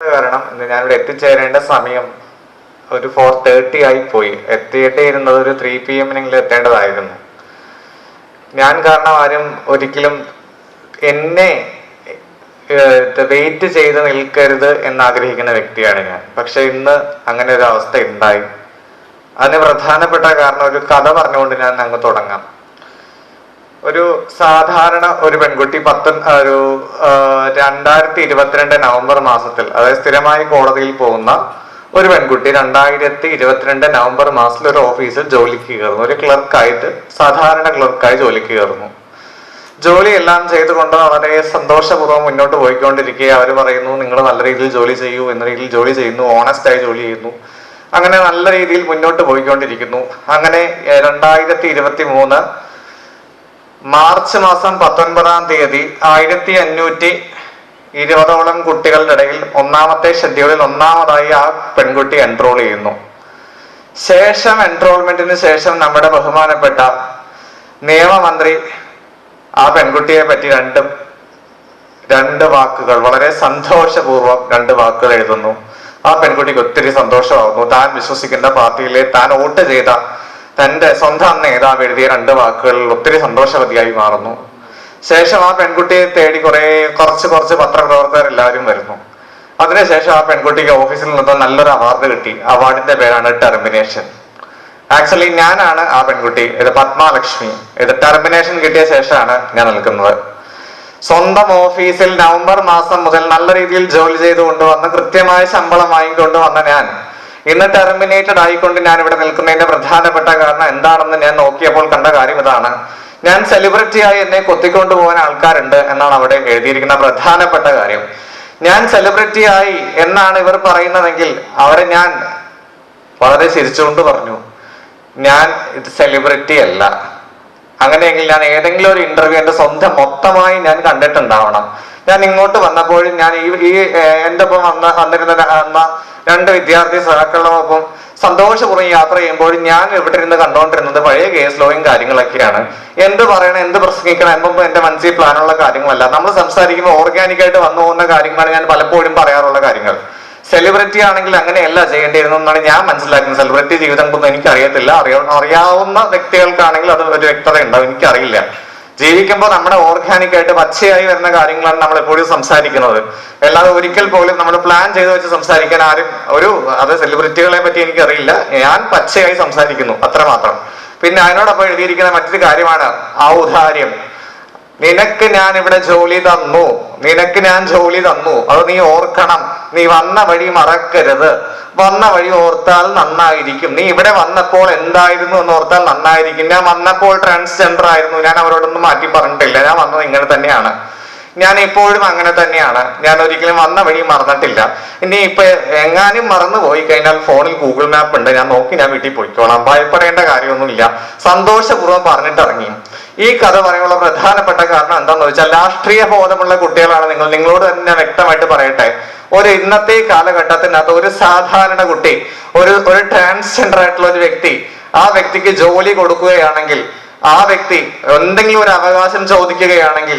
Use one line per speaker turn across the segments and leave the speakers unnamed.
കാരണം ഞാനിവിടെ എത്തിച്ചേരേണ്ട സമയം ഒരു ഫോർ തേർട്ടി ആയി പോയി. എത്തിയിട്ട് ഇരുന്നത് ഒരു ത്രീ പി എമ്മിനെങ്കിലും എത്തേണ്ടതായിരുന്നു. ഞാൻ കാരണം ആരും ഒരിക്കലും എന്നെ വെയിറ്റ് ചെയ്ത് നിൽക്കരുത് എന്ന് ആഗ്രഹിക്കുന്ന വ്യക്തിയാണ് ഞാൻ. പക്ഷെ ഇന്ന് അങ്ങനെ ഒരു അവസ്ഥ ഉണ്ടായി. അതിന് പ്രധാനപ്പെട്ട കാരണം ഒരു കഥ പറഞ്ഞുകൊണ്ട് ഞാൻ അങ്ങ് തുടങ്ങാം. ഒരു സാധാരണ ഒരു പെൺകുട്ടി പത്ത് ഒരു രണ്ടായിരത്തി ഇരുപത്തിരണ്ട് നവംബർ മാസത്തിൽ അതായത് സ്ഥിരമായി കോടതിയിൽ പോകുന്ന ഒരു പെൺകുട്ടി രണ്ടായിരത്തി ഇരുപത്തിരണ്ട് നവംബർ മാസത്തിൽ ഒരു ഓഫീസിൽ ജോലിക്ക് കയറുന്നു. ഒരു ക്ലർക്കായിട്ട് സാധാരണ ക്ലർക്കായി ജോലിക്ക് കയറുന്നു. ജോലി എല്ലാം ചെയ്തുകൊണ്ട് വളരെ സന്തോഷപൂർവം മുന്നോട്ട് പോയിക്കൊണ്ടിരിക്കുക അവർ പറയുന്നു നിങ്ങൾ നല്ല രീതിയിൽ ജോലി ചെയ്യൂ എന്ന രീതിയിൽ ജോലി ചെയ്യുന്നു ഓണസ്റ്റ് ആയി ജോലി ചെയ്യുന്നു. അങ്ങനെ നല്ല രീതിയിൽ മുന്നോട്ട് പോയിക്കൊണ്ടിരിക്കുന്നു. അങ്ങനെ രണ്ടായിരത്തി ഇരുപത്തി മൂന്ന് മാർച്ച് മാസം പത്തൊൻപതാം തീയതി ആയിരത്തി അഞ്ഞൂറ്റി ഇരുപതോളം കുട്ടികളുടെ ഇടയിൽ ഒന്നാമത്തെ ഷെഡ്യൂളിൽ ഒന്നാമതായി ആ പെൺകുട്ടി എൻറോൾ ചെയ്യുന്നു. ശേഷം എൻറോൾമെന്റിന് ശേഷം നമ്മുടെ ബഹുമാനപ്പെട്ട നിയമമന്ത്രി ആ പെൺകുട്ടിയെ പറ്റി രണ്ട് രണ്ട് വാക്കുകൾ വളരെ സന്തോഷപൂർവം രണ്ട് വാക്കുകൾ എഴുതുന്നു. ആ പെൺകുട്ടിക്ക് ഒത്തിരി സന്തോഷമാകുന്നു താൻ വിശ്വസിക്കുന്ന പാർട്ടിയിലെ താൻ വോട്ട് ചെയ്ത തന്റെ സ്വന്തം നേതാവ് എഴുതിയ രണ്ട് വാക്കുകളിൽ ഒത്തിരി സന്തോഷവതിയായി മാറുന്നു. ശേഷം ആ പെൺകുട്ടിയെ തേടി കുറെ കുറച്ച് കുറച്ച് പത്രപ്രവർത്തകർ എല്ലാവരും വരുന്നു. അതിനുശേഷം ആ പെൺകുട്ടിക്ക് ഓഫീസിൽ നിന്ന് നല്ലൊരു അവാർഡ് കിട്ടി. അവാർഡിന്റെ പേരാണ് ടെർമിനേഷൻ. ആക്ച്വലി ഞാനാണ് ആ പെൺകുട്ടി. ഇത് പത്മാലക്ഷ്മി. ഇത് ടെർമിനേഷൻ കിട്ടിയ ശേഷമാണ് ഞാൻ നിൽക്കുന്നത്. സ്വന്തം ഓഫീസിൽ നവംബർ മാസം മുതൽ നല്ല രീതിയിൽ ജോലി ചെയ്ത് കൊണ്ടുവന്ന് കൃത്യമായ ശമ്പളം വാങ്ങിക്കൊണ്ട് വന്ന ഞാൻ ഇന്ന് ടെർമിനേറ്റഡ് ആയിക്കൊണ്ട് ഞാൻ ഇവിടെ നിൽക്കുന്നതിന്റെ പ്രധാനപ്പെട്ട കാരണം എന്താണെന്ന് ഞാൻ നോക്കിയപ്പോൾ കണ്ട കാര്യം ഇതാണ്. ഞാൻ സെലിബ്രിറ്റിയായി എന്നെ കൊത്തിക്കൊണ്ടുപോകാൻ ആൾക്കാരുണ്ട് എന്നാണ് അവിടെ എഴുതിയിരിക്കുന്ന പ്രധാനപ്പെട്ട കാര്യം. ഞാൻ സെലിബ്രിറ്റിയായി എന്നാണ് ഇവർ പറയുന്നതെങ്കിൽ അവരെ ഞാൻ വളരെ ചിരിച്ചുകൊണ്ട് പറഞ്ഞു. ഞാൻ സെലിബ്രിറ്റി അല്ല. അങ്ങനെയെങ്കിൽ ഞാൻ ഏതെങ്കിലും ഒരു ഇന്റർവ്യൂ എന്റെ സ്വന്തം മൊത്തമായി ഞാൻ കണ്ടിട്ടുണ്ടാവണം. ഞാൻ ഇങ്ങോട്ട് വന്നപ്പോഴും ഞാൻ ഈ ഈ എന്റെ ഒപ്പം വന്ന വന്നിരുന്ന അന്ന രണ്ട് വിദ്യാർത്ഥി സഹാക്കളോടൊപ്പം സന്തോഷപൂർവം യാത്ര ചെയ്യുമ്പോഴും ഞാൻ ഇവിടെ ഇരുന്ന് കണ്ടുകൊണ്ടിരുന്നത് പഴയ കേസ് ലോയും കാര്യങ്ങളൊക്കെയാണ്. എന്ത് പറയണം എന്ത് പ്രസംഗിക്കണം എന്നൊന്നും എന്റെ മനസ്സിൽ പ്ലാനുള്ള കാര്യങ്ങളല്ല. നമ്മൾ സംസാരിക്കുമ്പോൾ ഓർഗാനിക് ആയിട്ട് വന്നു പോകുന്ന കാര്യങ്ങളാണ് ഞാൻ പലപ്പോഴും പറയാറുള്ള കാര്യങ്ങൾ. സെലിബ്രിറ്റി ആണെങ്കിൽ അങ്ങനെയല്ല ചെയ്യേണ്ടിയിരുന്നെന്നാണ് ഞാൻ മനസ്സിലാക്കുന്നത്. സെലിബ്രിറ്റി ജീവിതം എനിക്ക് അറിയത്തില്ല അറിയ അറിയാവുന്ന വ്യക്തികൾക്കാണെങ്കിൽ അത് ഒരു വ്യക്തത ഉണ്ടാവും. എനിക്കറിയില്ല. ജീവിക്കുമ്പോൾ നമ്മുടെ ഓർഗാനിക് ആയിട്ട് പച്ചയായി വരുന്ന കാര്യങ്ങളാണ് നമ്മൾ എപ്പോഴും സംസാരിക്കുന്നത്. അല്ലാതെ ഒരിക്കൽ പോലും നമ്മൾ പ്ലാൻ ചെയ്ത് വെച്ച് സംസാരിക്കാൻ ആരും ഒരു അത് സെലിബ്രിറ്റികളെ പറ്റി എനിക്കറിയില്ല. ഞാൻ പച്ചയായി സംസാരിക്കുന്നു. അത്രമാത്രം. പിന്നെ അതിനോടൊപ്പം എഴുതിയിരിക്കുന്ന മറ്റൊരു കാര്യമാണ് ഔദാര്യം നിനക്ക് ഞാൻ ഇവിടെ ജോലി തന്നു. നിനക്ക് ഞാൻ ജോലി തന്നു. അത് നീ ഓർക്കണം. നീ വന്ന വഴി മറക്കരുത്. വന്ന വഴി ഓർത്താൽ നന്നായിരിക്കും. നീ ഇവിടെ വന്നപ്പോൾ എന്തായിരുന്നു എന്ന് ഓർത്താൽ നന്നായിരിക്കും. ഞാൻ വന്നപ്പോൾ ട്രാൻസ്ജെൻഡർ ആയിരുന്നു. ഞാൻ അവരോടൊന്നും മാറ്റി പറഞ്ഞിട്ടില്ല. ഞാൻ വന്നത് ഇങ്ങനെ തന്നെയാണ്. ഞാൻ ഇപ്പോഴും അങ്ങനെ തന്നെയാണ്. ഞാൻ ഒരിക്കലും വന്ന വഴി മറന്നിട്ടില്ല. ഇനി ഇപ്പൊ എങ്ങാനും മറന്നു പോയി കഴിഞ്ഞാൽ ഫോണിൽ ഗൂഗിൾ മാപ്പ് ഉണ്ട്. ഞാൻ നോക്കി ഞാൻ വീട്ടിൽ പോയിക്കോളാം. ഭയപ്പെടേണ്ട കാര്യമൊന്നുമില്ല. സന്തോഷപൂർവം പറഞ്ഞിട്ടിറങ്ങി. ഈ കഥ പറയാനുള്ള പ്രധാനപ്പെട്ട കാരണം എന്താന്ന് വെച്ചാൽ രാഷ്ട്രീയ ബോധമുള്ള കുട്ടികളാണ് നിങ്ങൾ. നിങ്ങളോട് തന്നെ വ്യക്തമായിട്ട് പറയട്ടെ. ഒരു ഇന്നത്തെ കാലഘട്ടത്തിനകത്ത് ഒരു സാധാരണ കുട്ടി ഒരു ഒരു ട്രാൻസ്ജെൻഡർ ആയിട്ടുള്ള ഒരു വ്യക്തി ആ വ്യക്തിക്ക് ജോലി കൊടുക്കുകയാണെങ്കിൽ ആ വ്യക്തി എന്തെങ്കിലും ഒരു അവകാശം ചോദിക്കുകയാണെങ്കിൽ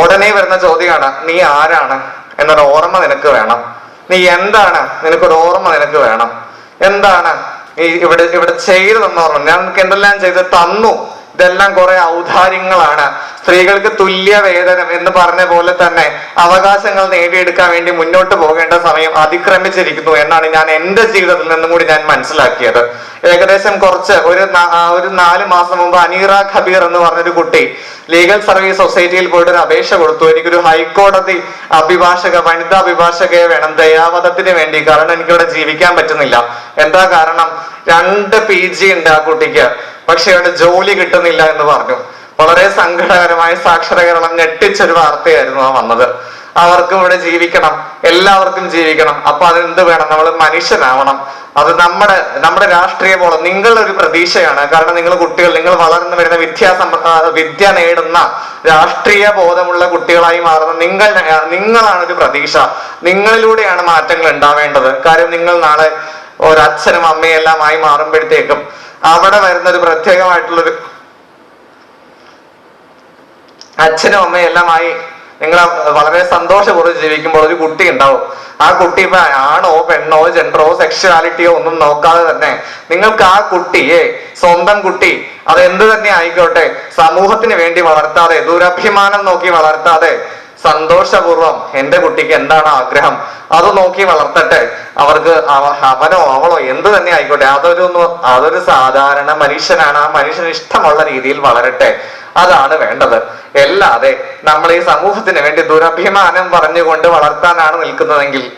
ഉടനെ വരുന്ന ചോദ്യമാണ് നീ ആരാണ്? എന്നൊരു ഓർമ്മ നിനക്ക് വേണം. നീ എന്താണ്? നിനക്കൊരു ഓർമ്മ നിനക്ക് വേണം. എന്താണ്? ഈ ഇവിടെ ഇവിടെ ചെയ്തതെന്ന് ഓർമ്മ ഞാൻ എന്തെല്ലാം ചെയ്ത് തന്നു? ഇതെല്ലാം കുറെ ഔദാര്യങ്ങളാണ്. സ്ത്രീകൾക്ക് തുല്യ വേതനം എന്ന് പറഞ്ഞ പോലെ തന്നെ അവകാശങ്ങൾ നേടിയെടുക്കാൻ വേണ്ടി മുന്നോട്ട് പോകേണ്ട സമയം അതിക്രമിച്ചിരിക്കുന്നു എന്നാണ് ഞാൻ എന്റെ ജീവിതത്തിൽ നിന്നും കൂടി ഞാൻ മനസ്സിലാക്കിയത്. ഏകദേശം കുറച്ച് ഒരു ഒരു നാല് മാസം മുമ്പ് അനീറ ഖബീർ എന്ന് പറഞ്ഞൊരു കുട്ടി ലീഗൽ സർവീസ് സൊസൈറ്റിയിൽ പോയിട്ട് ഒരു അപേക്ഷ കൊടുത്തു. എനിക്കൊരു ഹൈക്കോടതി അഭിഭാഷക വനിതാ അഭിഭാഷകയെ വേണം. ദയാവധത്തിന് വേണ്ടി. കാരണം എനിക്കിവിടെ ജീവിക്കാൻ പറ്റുന്നില്ല. എന്താ കാരണം? രണ്ട് പി ജി ഉണ്ട് ആ കുട്ടിക്ക്. പക്ഷെ അവിടെ ജോലി കിട്ടുന്നില്ല എന്ന് പറഞ്ഞു. വളരെ സങ്കടകരമായ സാക്ഷരകരണം ഞെട്ടിച്ചൊരു വാർത്തയായിരുന്നു ആ വന്നത്. അവർക്കും ഇവിടെ ജീവിക്കണം എല്ലാവർക്കും ജീവിക്കണം. അപ്പൊ അതെന്ത് വേണം? നമ്മൾ മനുഷ്യനാവണം. അത് നമ്മുടെ നമ്മുടെ രാഷ്ട്രീയ ബോധം നിങ്ങളൊരു പ്രതീക്ഷയാണ്. കാരണം നിങ്ങൾ കുട്ടികൾ നിങ്ങൾ വളർന്നു വരുന്ന വിദ്യാസമ്പ വിദ്യ നേടുന്ന രാഷ്ട്രീയ ബോധമുള്ള കുട്ടികളായി മാറുന്ന നിങ്ങൾ നിങ്ങളാണ് ഒരു പ്രതീക്ഷ. നിങ്ങളിലൂടെയാണ് മാറ്റങ്ങൾ ഉണ്ടാവേണ്ടത്. കാര്യം നിങ്ങൾ നാളെ ഒരച്ഛനും അമ്മയെല്ലാം എല്ലാം ആയി മാറുമ്പോഴത്തേക്കും അവിടെ വരുന്ന ഒരു പ്രത്യേകമായിട്ടുള്ളൊരു അച്ഛനും അമ്മയും എല്ലാമായി നിങ്ങൾ വളരെ സന്തോഷപൂർവം ജീവിക്കുമ്പോൾ ഒരു കുട്ടി ഉണ്ടാവും. ആ കുട്ടി ഇപ്പൊ ആണോ പെണ്ണോ ജെൻഡറോ സെക്ഷുവാലിറ്റിയോ ഒന്നും നോക്കാതെ തന്നെ നിങ്ങൾക്ക് ആ കുട്ടിയെ സ്വന്തം കുട്ടി അത് എന്ത് തന്നെ ആയിക്കോട്ടെ സമൂഹത്തിന് വേണ്ടി വളർത്താതെ ദുരഭിമാനം നോക്കി വളർത്താതെ സന്തോഷപൂർവം എന്റെ കുട്ടിക്ക് എന്താണ് ആഗ്രഹം? അത് നോക്കി വളർത്തട്ടെ. അവർക്ക് അവ- അവനോ അവളോ എന്ത് തന്നെ ആയിക്കോട്ടെ അതൊരു അതൊരു സാധാരണ മനുഷ്യനാണ്. ആ മനുഷ്യന് ഇഷ്ടമുള്ള രീതിയിൽ വളരട്ടെ. അതാണ് വേണ്ടത്. അല്ലാതെ നമ്മൾ ഈ സമൂഹത്തിന് വേണ്ടി ദുരഭിമാനം പറഞ്ഞുകൊണ്ട് വളർത്താനാണ് നിൽക്കുന്നതെങ്കിൽ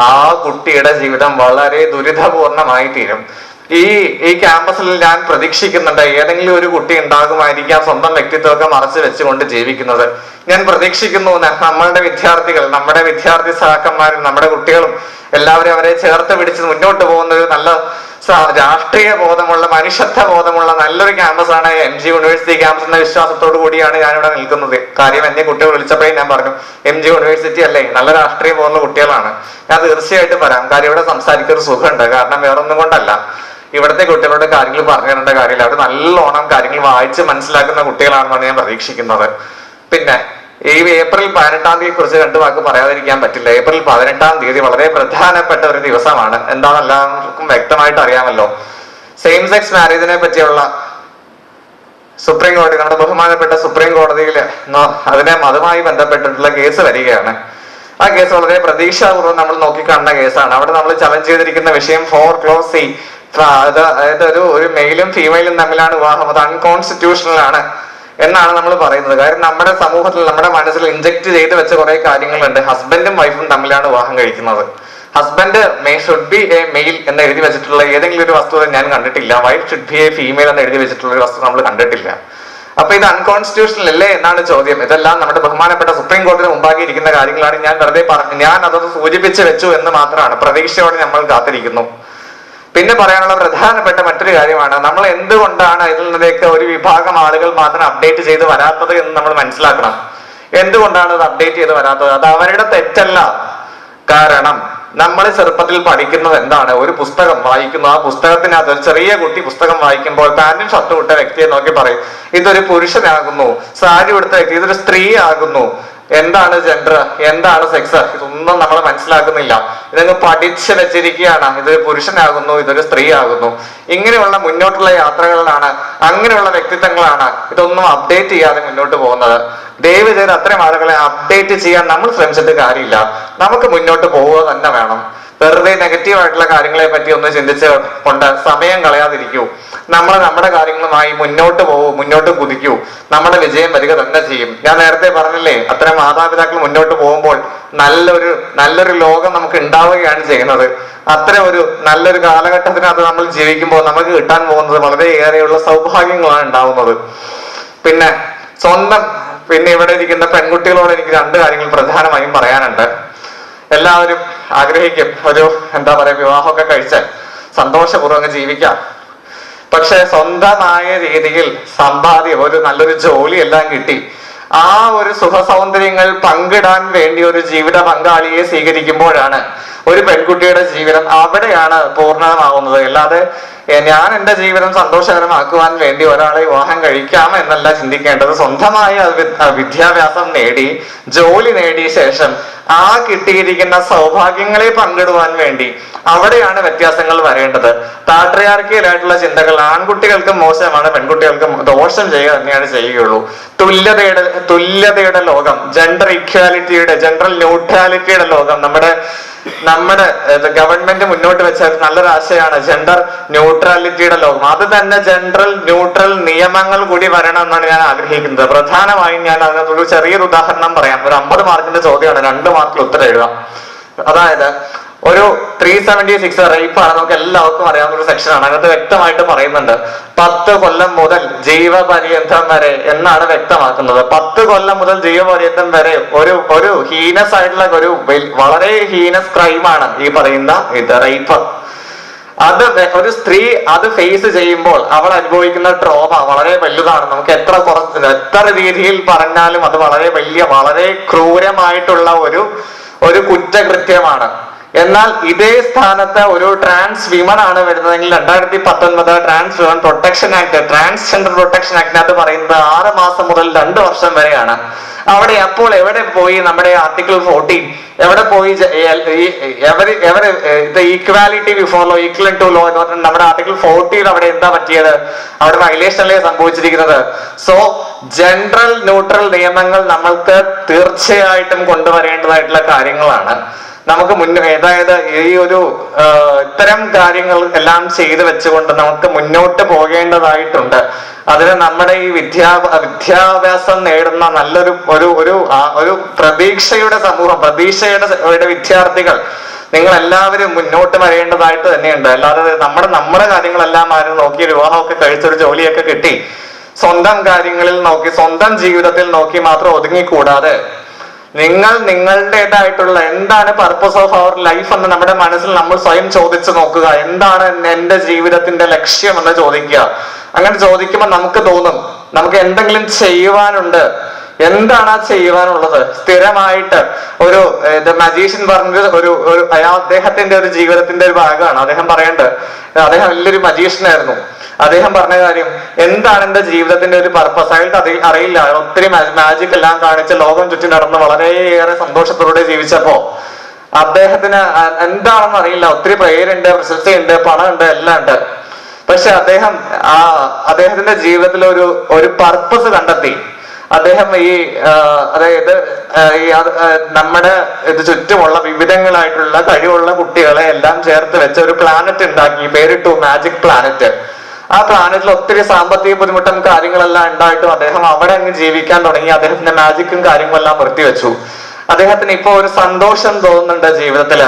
ആ കുട്ടിയുടെ ജീവിതം വളരെ ദുരിതപൂർണമായി തീരും ഈ ഈ ക്യാമ്പസിൽ ഞാൻ പ്രതീക്ഷിക്കുന്നുണ്ട് ഏതെങ്കിലും ഒരു കുട്ടി ഉണ്ടാകുമായിരിക്കാം സ്വന്തം വ്യക്തിത്വമൊക്കെ മറച്ചു വെച്ചുകൊണ്ട് ജീവിക്കുന്നത്. ഞാൻ പ്രതീക്ഷിക്കുന്നു നമ്മളുടെ വിദ്യാർത്ഥികൾ നമ്മുടെ വിദ്യാർത്ഥി സഹാക്കന്മാരും നമ്മുടെ കുട്ടികളും എല്ലാവരും അവരെ ചേർത്ത് പിടിച്ച് മുന്നോട്ട് പോകുന്ന ഒരു നല്ല രാഷ്ട്രീയ ബോധമുള്ള മനുഷ്യത്വ ബോധമുള്ള നല്ലൊരു ക്യാമ്പസാണ് എം ജി യൂണിവേഴ്സിറ്റി ക്യാമ്പസ് എന്ന വിശ്വാസത്തോടു കൂടിയാണ് ഞാനിവിടെ നിൽക്കുന്നത്. കാര്യം എന്നെ കുട്ടികൾ വിളിച്ചപ്പോഴേ ഞാൻ പറഞ്ഞു എം ജി യൂണിവേഴ്സിറ്റി അല്ലേ? നല്ല രാഷ്ട്രീയ ബോധമുള്ള കുട്ടികളാണ്. ഞാൻ തീർച്ചയായിട്ടും പറയാം കാര്യം ഇവിടെ സംസാരിക്കൊരു സുഖമുണ്ട്. കാരണം വേറൊന്നും കൊണ്ടല്ല. ഇവിടുത്തെ കുട്ടികളോട് കാര്യങ്ങൾ പറഞ്ഞു തരേണ്ട കാര്യമില്ല. അവർ നല്ലോണം കാര്യങ്ങൾ വായിച്ച് മനസ്സിലാക്കുന്ന കുട്ടികളാണെന്നാണ് ഞാൻ പ്രതീക്ഷിക്കുന്നത്. പിന്നെ ഈ ഏപ്രിൽ പതിനെട്ടാം തീയതി കുറിച്ച് രണ്ട് വാക്ക് പറയാതിരിക്കാൻ പറ്റില്ല. ഏപ്രിൽ പതിനെട്ടാം തീയതി വളരെ പ്രധാനപ്പെട്ട ഒരു ദിവസമാണ്. എന്താണെന്ന് എല്ലാവർക്കും വ്യക്തമായിട്ട് അറിയാമല്ലോ. സെയിം സെക്സ് മാരേജിനെ പറ്റിയുള്ള സുപ്രീം കോടതി നമ്മുടെ ബഹുമാനപ്പെട്ട സുപ്രീം കോടതിയിൽ അതിനെ മതമായി ബന്ധപ്പെട്ടിട്ടുള്ള കേസ് വരികയാണ്. ആ കേസ് വളരെ പ്രതീക്ഷാപൂർവം നമ്മൾ നോക്കിക്കാണുന്ന കേസാണ്. അവിടെ നമ്മൾ ചലഞ്ച് ചെയ്തിരിക്കുന്ന വിഷയം ഫോർ ക്ലോസ് സി അതായത് ഒരു ഒരു മെയിലും ഫീമെയിലും തമ്മിലാണ് വിവാഹം. അത് അൺകോൺസ്റ്റിറ്റ്യൂഷണൽ ആണ് എന്നാണ് നമ്മൾ പറയുന്നത്. കാരണം നമ്മുടെ സമൂഹത്തിൽ നമ്മുടെ മനസ്സിൽ ഇൻജക്ട് ചെയ്ത് വെച്ച കുറെ കാര്യങ്ങളുണ്ട്. ഹസ്ബൻഡും വൈഫും തമ്മിലാണ് വിവാഹം കഴിക്കുന്നത്. Husband may should be a male എന്ന് എഴുതി വെച്ചിട്ടുള്ള ഏതെങ്കിലും ഒരു വസ്തുത ഞാൻ കണ്ടിട്ടില്ല. Wife should be a female എന്ന് എഴുതി വെച്ചിട്ടുള്ള ഒരു വസ്തു നമ്മൾ കണ്ടിട്ടില്ല. അപ്പൊ ഇത് അൺകോൺസ്റ്റിറ്റ്യൂഷണൽ അല്ലേ എന്നാണ് ചോദ്യം. ഇതെല്ലാം നമ്മുടെ ബഹുമാനപ്പെട്ട സുപ്രീം കോടതി മുമ്പാകെ കാര്യങ്ങളാണ്. ഞാൻ വെറുതെ പറഞ്ഞു ഞാൻ അതൊന്ന് സൂചിപ്പിച്ച് വെച്ചു എന്ന് മാത്രമാണ്. പ്രതീക്ഷയോടെ നമ്മൾ കാത്തിരിക്കുന്നു. പിന്നെ പറയാനുള്ള പ്രധാനപ്പെട്ട മറ്റൊരു കാര്യമാണ്. നമ്മൾ എന്തുകൊണ്ടാണ് ഇതിൽ നിന്നൊക്കെ ഒരു വിഭാഗം ആളുകൾ മാത്രം അപ്ഡേറ്റ് ചെയ്ത് വരാത്തത് എന്ന് നമ്മൾ മനസ്സിലാക്കണം. എന്തുകൊണ്ടാണ് അത് അപ്ഡേറ്റ് ചെയ്ത് വരാത്തത്? അത് അവരുടെ തെറ്റല്ല. കാരണം നമ്മൾ ചെറുപ്പത്തിൽ പഠിക്കുന്നത് എന്താണ്? ഒരു പുസ്തകം വായിക്കുന്നു. ആ പുസ്തകത്തിനകത്ത് ഒരു ചെറിയ കുട്ടി പുസ്തകം വായിക്കുമ്പോൾ പാന്റും ഷർട്ടും ഇട്ട വ്യക്തിയെ നോക്കി പറയും ഇതൊരു പുരുഷനാകുന്നു. സാരി ഉടുത്ത വ്യക്തി ഇതൊരു സ്ത്രീ ആകുന്നു എന്താണ് ജെൻഡർ എന്താണ് സെക്സ് ഇതൊന്നും നമ്മൾ മനസ്സിലാക്കുന്നില്ല. ഇതങ്ങ് പഠിച്ച് വെച്ചിരിക്കുകയാണ്. ഇതൊരു പുരുഷനാകുന്നു ഇതൊരു സ്ത്രീ ആകുന്നു ഇങ്ങനെയുള്ള മുന്നോട്ടുള്ള യാത്രകളിലാണ് അങ്ങനെയുള്ള വ്യക്തിത്വങ്ങളാണ് ഇതൊന്നും അപ്ഡേറ്റ് ചെയ്യാതെ മുന്നോട്ട് പോകുന്നത്. ദയവ് ചെയ്ത് ആളുകളെ അപ്ഡേറ്റ് ചെയ്യാൻ നമ്മൾ ശ്രമിച്ചിട്ട് കാര്യമില്ല. നമുക്ക് മുന്നോട്ട് പോവുക തന്നെ വേണം. വെറുതെ നെഗറ്റീവ് ആയിട്ടുള്ള കാര്യങ്ങളെ പറ്റി ഒന്ന് ചിന്തിച്ച് കൊണ്ട് സമയം കളയാതിരിക്കൂ. നമ്മൾ നമ്മുടെ കാര്യങ്ങളുമായി മുന്നോട്ട് പോകൂ മുന്നോട്ട് കുതിക്കൂ. നമ്മുടെ വിജയം വരിക തന്നെ ചെയ്യും. ഞാൻ നേരത്തെ പറഞ്ഞില്ലേ അത്തരം മാതാപിതാക്കൾ മുന്നോട്ട് പോകുമ്പോൾ നല്ലൊരു നല്ലൊരു ലോകം നമുക്ക് ഉണ്ടാവുകയാണ് ചെയ്യുന്നത്. അത്തരം ഒരു നല്ലൊരു കാലഘട്ടത്തിനകത്ത് നമ്മൾ ജീവിക്കുമ്പോൾ നമുക്ക് കിട്ടാൻ പോകുന്നത് വളരെയേറെയുള്ള സൗഭാഗ്യങ്ങളാണ് ഉണ്ടാവുന്നത്. പിന്നെ സ്വന്തം പിന്നെ ഇവിടെ ഇരിക്കുന്ന പെൺകുട്ടികളോട് എനിക്ക് രണ്ട് കാര്യങ്ങൾ പ്രധാനമായും പറയാനുണ്ട്. എല്ലാവരും ആഗ്രഹിക്കും. ഒരു എന്താ പറയാ വിവാഹമൊക്കെ കഴിച്ച് സന്തോഷപൂർവം ജീവിക്കാം. പക്ഷെ സ്വന്തമായ രീതിയിൽ സമ്പാദ്യം ഒരു നല്ലൊരു ജോലി എല്ലാം കിട്ടി. ആ ഒരു സുഖ സൗന്ദര്യങ്ങൾ പങ്കിടാൻ വേണ്ടി ഒരു ജീവിത പങ്കാളിയെ സ്വീകരിക്കുമ്പോഴാണ് ഒരു പെൺകുട്ടിയുടെ ജീവിതം അവിടെയാണ് പൂർണമാവുന്നത് അല്ലാതെ ഞാൻ എന്റെ ജീവിതം സന്തോഷകരമാക്കുവാൻ വേണ്ടി ഒരാളെ വിവാഹം കഴിക്കാം എന്നല്ല ചിന്തിക്കേണ്ടത്. സ്വന്തമായി വിദ്യാഭ്യാസം നേടി ജോലി നേടിയ ശേഷം ആ കിട്ടിയിരിക്കുന്ന സൗഭാഗ്യങ്ങളെ പങ്കിടുവാൻ വേണ്ടി അവിടെയാണ് വ്യത്യാസങ്ങൾ വരേണ്ടത്. താട്രിയാർക്കിയലായിട്ടുള്ള ചിന്തകൾ ആൺകുട്ടികൾക്ക് മോശമാണ് പെൺകുട്ടികൾക്ക് ദോഷം ചെയ്യുക തന്നെയാണ് ചെയ്യുകയുള്ളൂ. തുല്യതയുടെ തുല്യതയുടെ ലോകം ജെൻഡർ ഇക്വാലിറ്റിയുടെ ജെൻഡർ ന്യൂട്രാലിറ്റിയുടെ ലോകം നമ്മുടെ നമ്മുടെ ഗവൺമെന്റ് മുന്നോട്ട് വെച്ച ഒരു നല്ലൊരു ജെൻഡർ ന്യൂട്രാലിറ്റിയുടെ ലോകം അത് തന്നെ ജെൻഡറൽ ന്യൂട്രൽ നിയമങ്ങൾ കൂടി വരണം എന്നാണ് ഞാൻ ആഗ്രഹിക്കുന്നത്. പ്രധാനമായും ഞാൻ അതിനകത്തൊരു ചെറിയൊരു ഉദാഹരണം പറയാം. ഒരു അമ്പത് മാർക്കിന്റെ ചോദ്യമാണ്. രണ്ട് മാർക്കിൽ ഉത്തരം എഴുതാം. അതായത് ഒരു ത്രീ സെവന്റി സിക്സ് റേപ്പ് ആണ്. നമുക്ക് എല്ലാവർക്കും അറിയാവുന്ന ഒരു സെക്ഷൻ ആണ്. അതിനകത്ത് വ്യക്തമായിട്ട് പറയുന്നുണ്ട്. പത്ത് കൊല്ലം മുതൽ ജീവപര്യന്തം വരെ എന്നാണ് വ്യക്തമാക്കുന്നത്. പത്ത് കൊല്ലം മുതൽ ജീവപര്യന്തം വരെ ഒരു ഒരു ഹീനസ് ആയിട്ടുള്ള ഒരു വളരെ ഹീനസ് ക്രൈമാണ് ഈ പറയുന്ന ഇത് റേപ്പ് അത് ഒരു സ്ത്രീ അത് ഫേസ് ചെയ്യുമ്പോൾ അവൾ അനുഭവിക്കുന്ന ട്രോമ വളരെ വലുതാണ്. നമുക്ക് എത്ര കുറച്ച് എത്ര രീതിയിൽ പറഞ്ഞാലും അത് വളരെ വലിയ വളരെ ക്രൂരമായിട്ടുള്ള ഒരു ഒരു കുറ്റകൃത്യമാണ്. എന്നാൽ ഇതേ സ്ഥാനത്ത് ഒരു ട്രാൻസ് വിമൺ ആണ് വരുന്നതെങ്കിൽ രണ്ടായിരത്തി പത്തൊൻപത് trans women protection act transgender protection ആക്ടിനകത്ത് പറയുന്നത് ആറ് മാസം മുതൽ രണ്ട് വർഷം വരെയാണ്. അവിടെ അപ്പോൾ എവിടെ പോയി നമ്മുടെ ആർട്ടിക്കിൾ ഫോർട്ടീൻ എവിടെ പോയി equality before law equal to law എന്ന് പറഞ്ഞാൽ നമ്മുടെ ആർട്ടിക്കിൾ ഫോർട്ടീൻ അവിടെ എന്താ പറ്റിയത്? അവിടെ വയലേഷനല്ലേ സംഭവിച്ചിരിക്കുന്നത്? സോ ജനറൽ ന്യൂട്രൽ നിയമങ്ങൾ നമ്മൾക്ക് തീർച്ചയായിട്ടും കൊണ്ടുവരേണ്ടതായിട്ടുള്ള കാര്യങ്ങളാണ്. നമുക്ക് മുന്നോ അതായത് ഈ ഒരു ഇത്തരം കാര്യങ്ങൾ എല്ലാം ചെയ്തു വെച്ചുകൊണ്ട് നമുക്ക് മുന്നോട്ട് പോകേണ്ടതായിട്ടുണ്ട്. അതിന് നമ്മുടെ ഈ വിദ്യാ വിദ്യാഭ്യാസം നേടുന്ന നല്ലൊരു ഒരു ഒരു ഒരു പ്രതീക്ഷയുടെ സമൂഹം പ്രതീക്ഷയുടെ വിദ്യാർത്ഥികൾ നിങ്ങൾ എല്ലാവരും മുന്നോട്ട് വരേണ്ടതായിട്ട് തന്നെയുണ്ട്. അല്ലാതെ നമ്മുടെ നമ്മുടെ കാര്യങ്ങളെല്ലാം ആരും നോക്കി വിവാഹമൊക്കെ കഴിച്ചൊരു ജോലിയൊക്കെ കിട്ടി സ്വന്തം കാര്യങ്ങളിൽ നോക്കി സ്വന്തം ജീവിതത്തിൽ നോക്കി മാത്രം ഒതുങ്ങിക്കൂടാതെ നിങ്ങൾ നിങ്ങളുടേതായിട്ടുള്ള എന്താണ് പർപ്പസ് ഓഫ് അവർ ലൈഫ് എന്ന് നമ്മുടെ മനസ്സിൽ നമ്മൾ സ്വയം ചോദിച്ചു നോക്കുക. എന്താണ് എന്റെ ജീവിതത്തിന്റെ ലക്ഷ്യം എന്ന് ചോദിക്കുക. അങ്ങനെ ചോദിക്കുമ്പോൾ നമുക്ക് തോന്നും നമുക്ക് എന്തെങ്കിലും ചെയ്യുവാനുണ്ട്. എന്താണ് ആ ചെയ്യുവാനുള്ളത്? സ്ഥിരമായിട്ട് ഒരു മജീഷ്യൻ പറഞ്ഞത് ഒരു ഒരു അദ്ദേഹത്തിന്റെ ഒരു ജീവിതത്തിന്റെ ഒരു ഭാഗമാണ്. അദ്ദേഹം പറയേണ്ടത് അദ്ദേഹം വലിയൊരു മജീഷ്യനായിരുന്നു അദ്ദേഹം പറഞ്ഞ കാര്യം എന്താണ് എന്റെ ജീവിതത്തിന്റെ ഒരു പർപ്പസ് അയാൾക്ക് അതി അറിയില്ല. അയാൾ ഒത്തിരി മാജിക് എല്ലാം കാണിച്ച് ലോകം ചുറ്റി നടന്ന് വളരെയേറെ സന്തോഷത്തോടെ ജീവിച്ചപ്പോ അദ്ദേഹത്തിന് എന്താണെന്ന് അറിയില്ല. ഒത്തിരി പേരുണ്ട് പ്രശസ്തി ഉണ്ട് പണം ഉണ്ട് എല്ലാം ഉണ്ട്. പക്ഷെ അദ്ദേഹം ആ അദ്ദേഹത്തിന്റെ ജീവിതത്തിൽ ഒരു ഒരു പർപ്പസ് കണ്ടെത്തി. അദ്ദേഹം ഈ അതായത് ഈ നമ്മുടെ ഇത് ചുറ്റുമുള്ള വിവിധങ്ങളായിട്ടുള്ള കഴിവുള്ള കുട്ടികളെ എല്ലാം ചേർത്ത് വെച്ച ഒരു പ്ലാനറ്റ് ഉണ്ടാക്കി. പേരിട്ടു മാജിക് പ്ലാനറ്റ് ആ പ്ലാനറ്റിൽ ഒത്തിരി സാമ്പത്തിക ബുദ്ധിമുട്ടും കാര്യങ്ങളെല്ലാം ഉണ്ടായിട്ടും അദ്ദേഹം അവിടെ അങ്ങ് ജീവിക്കാൻ തുടങ്ങി. അദ്ദേഹത്തിന്റെ മാജിക്കും കാര്യങ്ങളെല്ലാം നിർത്തിവെച്ചു. അദ്ദേഹത്തിന് ഇപ്പൊ ഒരു സന്തോഷം തോന്നുന്നുണ്ട് ജീവിതത്തിൽ.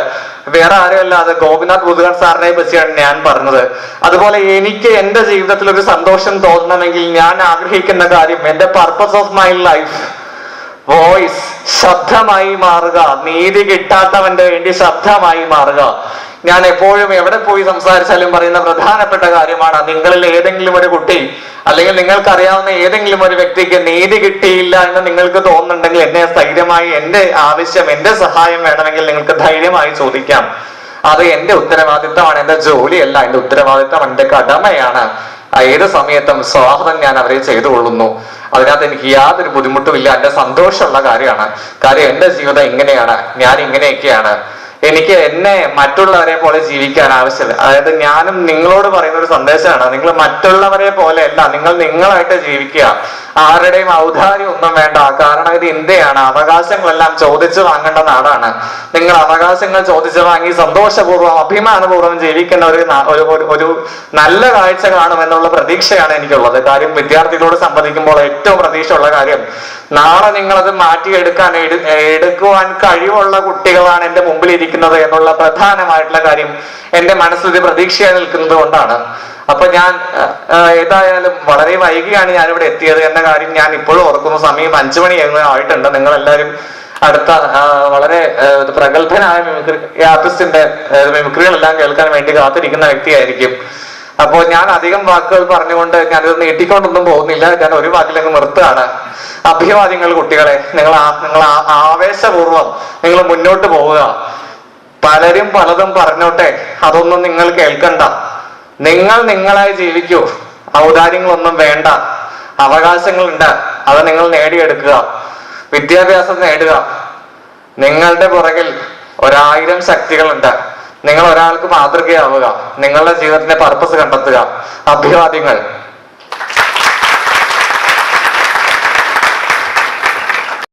വേറെ ആരുമല്ല അത് ഗോപിനാഥ് ബുധുകൻ സാറിനെ പറ്റിയാണ് ഞാൻ പറഞ്ഞത്. അതുപോലെ എനിക്ക് എന്റെ ജീവിതത്തിൽ ഒരു സന്തോഷം തോന്നണമെങ്കിൽ ഞാൻ ആഗ്രഹിക്കുന്ന കാര്യം എന്റെ purpose of my life voice ശബ്ദമായി മാറുക. നീതി കിട്ടാത്തവന്റെ വേണ്ടി ശബ്ദമായി മാറുക. ഞാൻ എപ്പോഴും എവിടെ പോയി സംസാരിച്ചാലും പറയുന്ന പ്രധാനപ്പെട്ട കാര്യമാണ് നിങ്ങളിൽ ഏതെങ്കിലും ഒരു കുട്ടി അല്ലെങ്കിൽ നിങ്ങൾക്കറിയാവുന്ന ഏതെങ്കിലും ഒരു വ്യക്തിക്ക് നീതി കിട്ടിയില്ല എന്ന് നിങ്ങൾക്ക് തോന്നുന്നുണ്ടെങ്കിൽ എന്നെ ധൈര്യമായി എന്റെ ആവശ്യം എന്റെ സഹായം വേണമെങ്കിൽ നിങ്ങൾക്ക് ധൈര്യമായി ചോദിക്കാം. അത് എന്റെ ഉത്തരവാദിത്തമാണ് എന്റെ ജോലിയല്ല എന്റെ ഉത്തരവാദിത്തം എന്റെ കടമയാണ്. ഏത് സമയത്തും സ്വാഗതം ഞാൻ അവരെ ചെയ്തു കൊള്ളുന്നു അതിനകത്ത് എനിക്ക് യാതൊരു ബുദ്ധിമുട്ടുമില്ല എന്റെ സന്തോഷമുള്ള കാര്യമാണ്. കാര്യം എന്റെ ജീവിതം ഇങ്ങനെയാണ് ഞാൻ ഇങ്ങനെയൊക്കെയാണ്. എനിക്ക് എന്നെ മറ്റുള്ളവരെ പോലെ ജീവിക്കാൻ ആവശ്യമില്ല. അതായത് ഞാനും നിങ്ങളോട് പറയുന്ന ഒരു സന്ദേശമാണ്. നിങ്ങൾ മറ്റുള്ളവരെ പോലെ അല്ല നിങ്ങൾ നിങ്ങളായിട്ട് ജീവിക്കുക. ആരുടെയും ഔദാര്യം ഒന്നും വേണ്ട. കാരണം ഇത് ഇന്ത്യയാണ്. അവകാശങ്ങളെല്ലാം ചോദിച്ചു വാങ്ങേണ്ട നാടാണ്. നിങ്ങൾ അവകാശങ്ങൾ ചോദിച്ചു വാങ്ങി സന്തോഷപൂർവം അഭിമാനപൂർവം ജീവിക്കുന്ന ഒരു ഒരു- നല്ല കാഴ്ച കാണുമെന്നുള്ള പ്രതീക്ഷയാണ് എനിക്കുള്ളത്. കാര്യം വിദ്യാർത്ഥികളോട് സംവദിക്കുമ്പോൾ ഏറ്റവും പ്രതീക്ഷയുള്ള കാര്യം നാളെ നിങ്ങളത് മാറ്റിയെടുക്കാൻ എടുക്കുവാൻ കഴിവുള്ള കുട്ടികളാണ് എന്റെ മുമ്പിൽ ഇരിക്കുന്നത് എന്നുള്ള പ്രധാനമായിട്ടുള്ള കാര്യം എന്റെ മനസ്സിൽ പ്രതീക്ഷയായി നിൽക്കുന്നത് കൊണ്ടാണ്. അപ്പൊ ഞാൻ ഏതായാലും വളരെ വൈകിയാണ് ഞാൻ ഇവിടെ എത്തിയത് എന്ന കാര്യം ഞാൻ ഇപ്പോഴും ഓർക്കുന്ന. സമയം അഞ്ചു മണി ആയിട്ടുണ്ട്. നിങ്ങൾ എല്ലാവരും അടുത്ത വളരെ പ്രഗത്ഭനായ മിമിക്രി ആർട്ടിസ്റ്റിന്റെ മിമിക്രികളെല്ലാം കേൾക്കാൻ വേണ്ടി കാത്തിരിക്കുന്ന വ്യക്തിയായിരിക്കും. അപ്പോൾ ഞാൻ അധികം വാക്കുകൾ പറഞ്ഞുകൊണ്ട് ഞാനിത് നീട്ടിക്കൊണ്ടൊന്നും പോകുന്നില്ല. ഞാൻ ഒരു വാക്കിലങ്ങ് നിർത്തുകയാണ്. അഭിവാദ്യങ്ങൾ കുട്ടികളെ നിങ്ങൾ നിങ്ങൾ ആവേശപൂർവം നിങ്ങൾ മുന്നോട്ട് പോവുക. പലരും പലതും പറഞ്ഞോട്ടെ അതൊന്നും നിങ്ങൾ കേൾക്കണ്ട. നിങ്ങൾ നിങ്ങളായി ജീവിക്കൂ. ഔദാര്യങ്ങളൊന്നും വേണ്ട. അവകാശങ്ങളുണ്ട്. അത് നിങ്ങൾ നേടിയെടുക്കുക. വിദ്യാഭ്യാസം നേടുക. നിങ്ങളുടെ പുറകിൽ ഒരായിരം ശക്തികളുണ്ട്. നിങ്ങൾ ഒരാൾക്ക് മാതൃകയാവുക. നിങ്ങളുടെ ജീവിതത്തിന്റെ പർപ്പസ് കണ്ടെത്തുക. അഭിവാദ്യങ്ങൾ